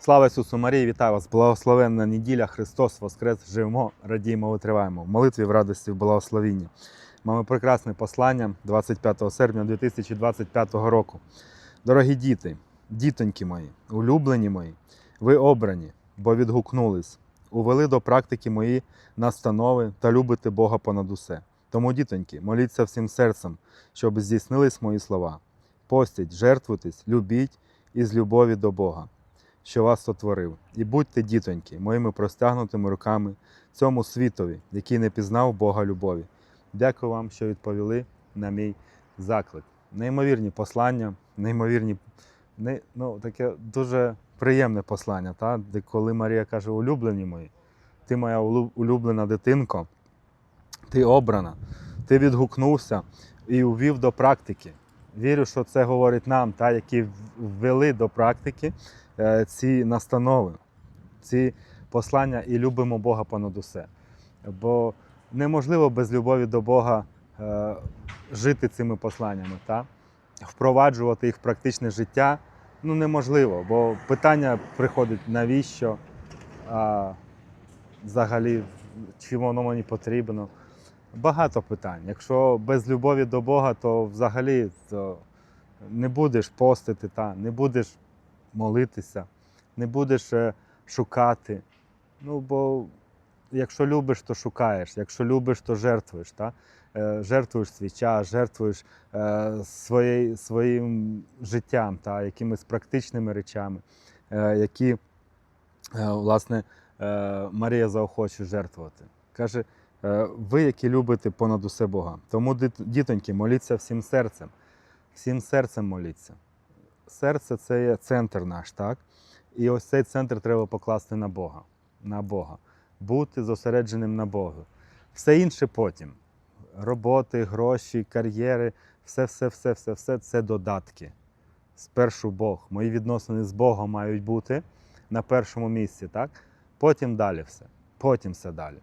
Слава Ісусу Марії, вітаю вас! Благословенна неділя, Христос Воскрес! Живемо, радіємо, витриваємо. В молитві в радості, в благословінні. Маємо прекрасне послання 25 серпня 2025 року. Дорогі діти, дітоньки мої, улюблені мої, ви обрані, бо відгукнулись, увели до практики мої настанови та любите Бога понад усе. Тому, дітоньки, моліться всім серцем, щоб здійснились мої слова. Постіть, жертвуйтесь, любіть із любові до Бога що вас сотворив, і будьте, дітоньки, моїми простягнутими руками цьому світові, який не пізнав Бога любові. Дякую вам, що відповіли на мій заклик. Неймовірні послання, неймовірні, не, ну, таке дуже приємне послання, та? де коли Марія каже, улюблені мої, ти моя улюблена дитинко, ти обрана, ти відгукнувся і увів до практики. Вірю, що це говорить нам, та, які ввели до практики ці настанови, ці послання і любимо Бога понад усе. Бо неможливо без любові до Бога е, жити цими посланнями, та? впроваджувати їх в практичне життя ну, неможливо, бо питання приходить, навіщо а, взагалі, чи воно мені потрібно. Багато питань. Якщо без любові до Бога, то взагалі то не будеш постити, та, не будеш молитися, не будеш е, шукати. Ну, бо якщо любиш, то шукаєш, якщо любиш, то жертвуєш. Та? Е, Жертвуєш свій час, жертвуєш е, своєю, своїм життям, та? якимись практичними речами, які власне Марія заохочує жертвувати. Каже, ви, які любите понад усе Бога. Тому, дітоньки, моліться всім серцем. Всім серцем моліться. Серце це є центр наш, так? І ось цей центр треба покласти на Бога. На Бога. Бути зосередженим на Бога. Все інше потім. Роботи, гроші, кар'єри, все, все, все, все, все це додатки. Спершу Бог. Мої відносини з Богом мають бути на першому місці, так? Потім далі все. Потім все далі.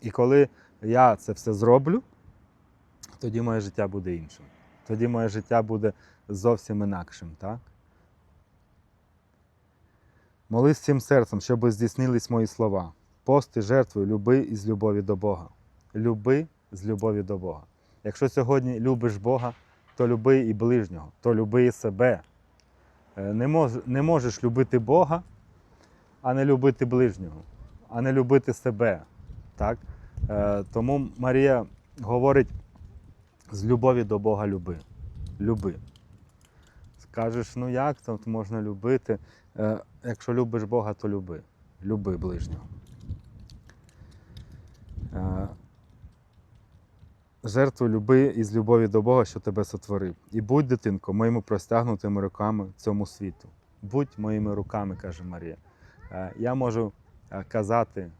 І коли я це все зроблю, тоді моє життя буде іншим. Тоді моє життя буде зовсім інакшим, так? Молись всім серцем, щоб здійснились мої слова. Пости, жертвуй, люби із любові до Бога. Люби з любові до Бога. Якщо сьогодні любиш Бога, то люби і ближнього, то люби і себе. Е, Не, мож, не можеш любити Бога, а не любити ближнього, а не любити себе. Так? Е, Тому Марія говорить з любові до Бога люби. Люби. Скажеш, ну як там можна любити? Е, Якщо любиш Бога, то люби. Люби ближнього. Е, Жертву люби із любові до Бога, що тебе сотворив. І будь, дитинко, моїми простягнутими руками цьому світу. Будь моїми руками, каже Марія. Е, Я можу е, казати,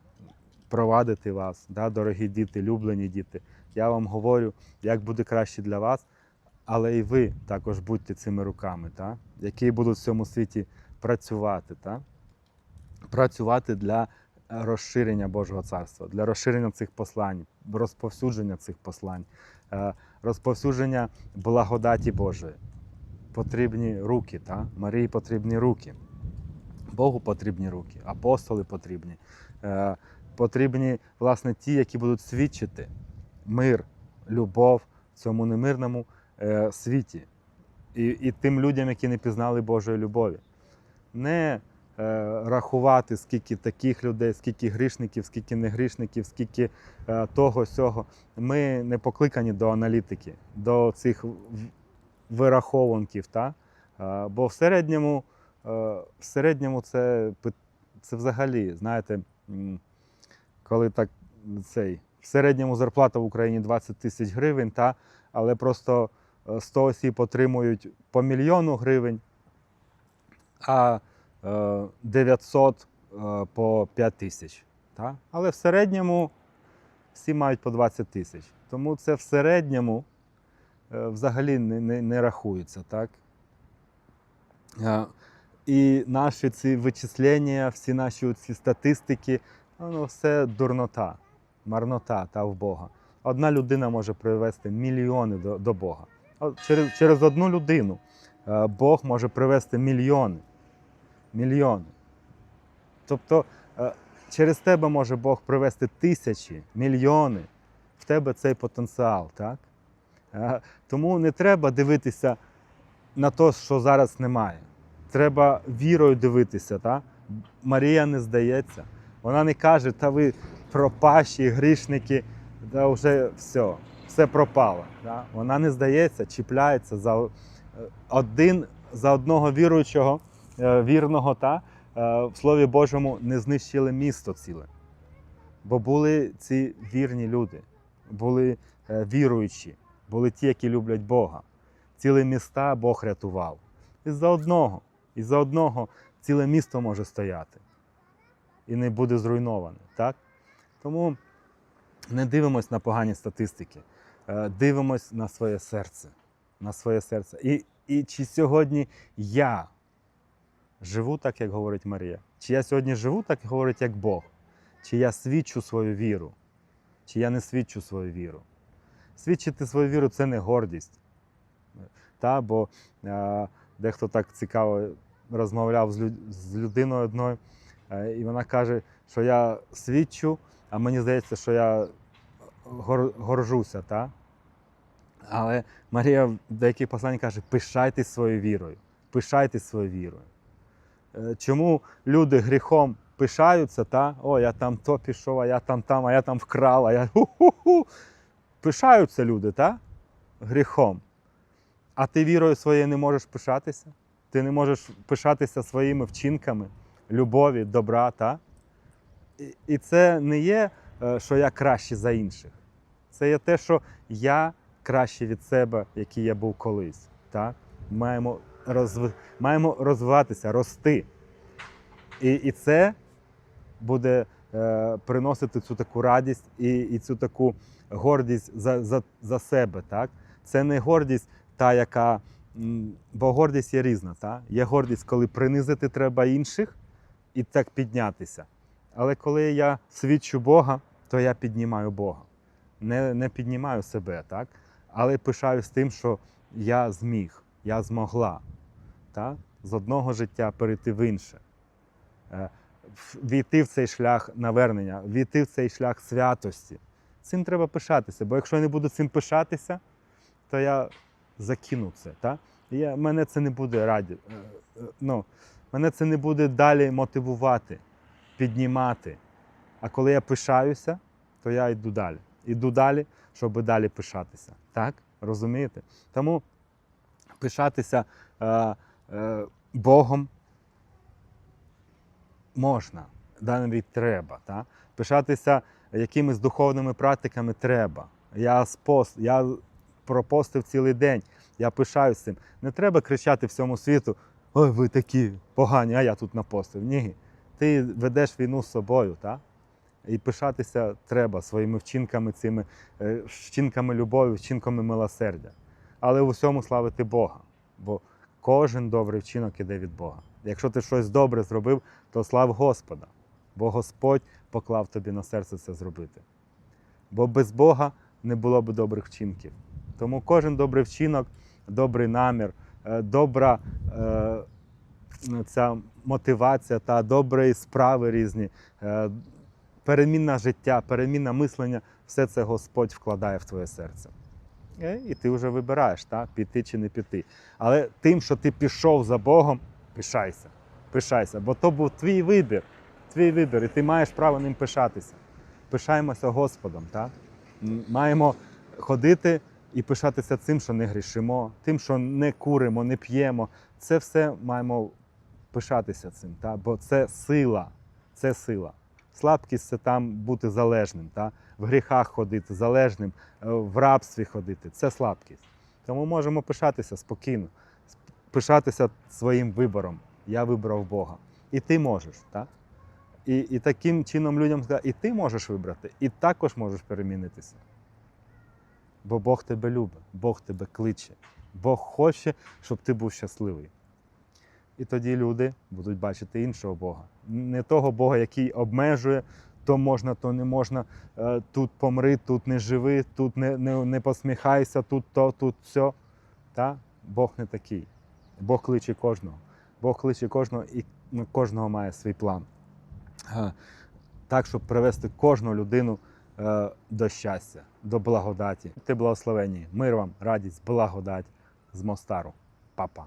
провадити вас, да, дорогі діти, люблені діти. Я вам говорю, як буде краще для вас, але і ви також будьте цими руками, та, які будуть в цьому світі працювати. Та? Працювати для розширення Божого царства, для розширення цих послань, розповсюдження цих послань, е, розповсюдження благодаті Божої. Потрібні руки, та? Марії потрібні руки. Богу потрібні руки, апостоли потрібні. Е, Потрібні, власне, ті, які будуть свідчити мир, любов в цьому немирному е, світі. І, і тим людям, які не пізнали Божої любові. Не е, рахувати, скільки таких людей, скільки грішників, скільки негрішників, скільки е, того сього. Ми не покликані до аналітики, до цих в- вирахованків. Та? Е, бо в середньому, е, в середньому це, це взагалі, знаєте, коли так цей, в середньому зарплата в Україні 20 тисяч гривень, та? але просто е, 100 осіб отримують по мільйону гривень, а е, 900 е, по 5 тисяч. Та? Але в середньому всі мають по 20 тисяч. Тому це в середньому е, взагалі не, не, не рахується. Так? Е, І наші ці вичислення, всі наші ці статистики, воно все дурнота, марнота та в Бога. Одна людина може привести мільйони до, до Бога. Через, через одну людину е, Бог може привести мільйони. Мільйони. Тобто е, через тебе може Бог привести тисячі, мільйони. В тебе цей потенціал, так? Е, Тому не треба дивитися на те, що зараз немає. Треба вірою дивитися. Так? Марія не здається. Вона не каже, та ви пропащі, грішники, да вже все, все пропало. Да? Вона не здається, чіпляється за е, один за одного віруючого, е, вірного, та, е, в Слові Божому не знищили місто ціле. Бо були ці вірні люди, були віруючі, були ті, які люблять Бога. Ціле міста Бог рятував. І за одного, і за одного ціле місто може стояти і не буде зруйноване. Так? Тому не дивимось на погані статистики, е, дивимось на своє серце. На своє серце. І, і чи сьогодні я живу так, як говорить Марія? Чи я сьогодні живу так, як говорить як Бог? Чи я свідчу свою віру? Чи я не свідчу свою віру? Свідчити свою віру це не гордість. Та, бо е, дехто так цікаво розмовляв з, люд, з людиною одною, е, і вона каже, що я свідчу, а мені здається, що я гор, горжуся. Та? Але Марія в деяких посланнях каже: пишайтесь своєю вірою, пишайтесь своєю вірою. Е, Чому люди гріхом пишаються, та? о, я там то пішов, а я там там, а я там вкрав, а я ху-ху-ху. Пишаються люди, та? гріхом. А ти вірою своєю не можеш пишатися? Ти не можеш пишатися своїми вчинками, любові, добра, та? І, це не є, е, що я краще за інших. Це є те, що я краще від себе, який я був колись. Так? Маємо, розв... Маємо розвиватися, рости. І, і це буде е, приносити цю таку радість і, і цю таку гордість за, за, за себе. Так? Це не гордість та, яка. Бо гордість є різна. Та? Є гордість, коли принизити треба інших і так піднятися. Але коли я свідчу Бога, то я піднімаю Бога. Не, не піднімаю себе, так? але пишаюсь тим, що я зміг, я змогла так? з одного життя перейти в інше, Е, війти в цей шлях навернення, війти в цей шлях святості. Цим треба пишатися, бо якщо я не буду цим пишатися, то я закину це. Так? Я, мене це не буде раді. е, е, Ну, мене це не буде далі мотивувати, піднімати. А коли я пишаюся, то я йду далі. Іду далі, щоб далі пишатися. Так? Розумієте? Тому пишатися е, е, Богом можна, да, навіть треба. Так? Пишатися якимись духовними практиками треба. Я, спост, я пропостив цілий день, я пишаюсь цим. Не треба кричати всьому світу: ой, ви такі погані, а я тут напостив. Ні. Ти ведеш війну з собою. Так? І пишатися треба своїми вчинками, цими е, вчинками любові, вчинками милосердя. Але в усьому славити Бога. Бо кожен добрий вчинок іде від Бога. Якщо ти щось добре зробив, то слав Господа, бо Господь поклав тобі на серце це зробити. Бо без Бога не було б добрих вчинків. Тому кожен добрий вчинок, добрий намір, е, добра е, ця мотивація та добрі справи різні, е, перемінна життя, перемінна мислення все це Господь вкладає в твоє серце. Е, І ти вже вибираєш, та, піти чи не піти. Але тим, що ти пішов за Богом, пишайся. Пишайся, бо то був твій вибір, твій вибір, і ти маєш право ним пишатися. Пишаємося Господом. Так? М, Маємо ходити і пишатися цим, що не грішимо, тим, що не куримо, не п'ємо. Це все маємо пишатися цим, та? бо це сила. Це сила. Слабкість це там бути залежним, та? в гріхах ходити, залежним, е, в рабстві ходити. Це слабкість. Тому можемо пишатися спокійно, пишатися своїм вибором. Я вибрав Бога. І ти можеш. Так? І, і таким чином людям сказати, і ти можеш вибрати, і також можеш перемінитися. Бо Бог тебе любить, Бог тебе кличе, Бог хоче, щоб ти був щасливий. І тоді люди будуть бачити іншого Бога. Не того Бога, який обмежує, то можна, то не можна, е, тут помри, тут не живи, тут не, не, не посміхайся, тут то, тут все. Та? Бог не такий. Бог кличе кожного. Бог кличе кожного і кожного має свій план. е, так, щоб привести кожну людину е, до щастя, до благодаті. Ти благословені. Мир вам, радість, благодать з Мостару. Па-па.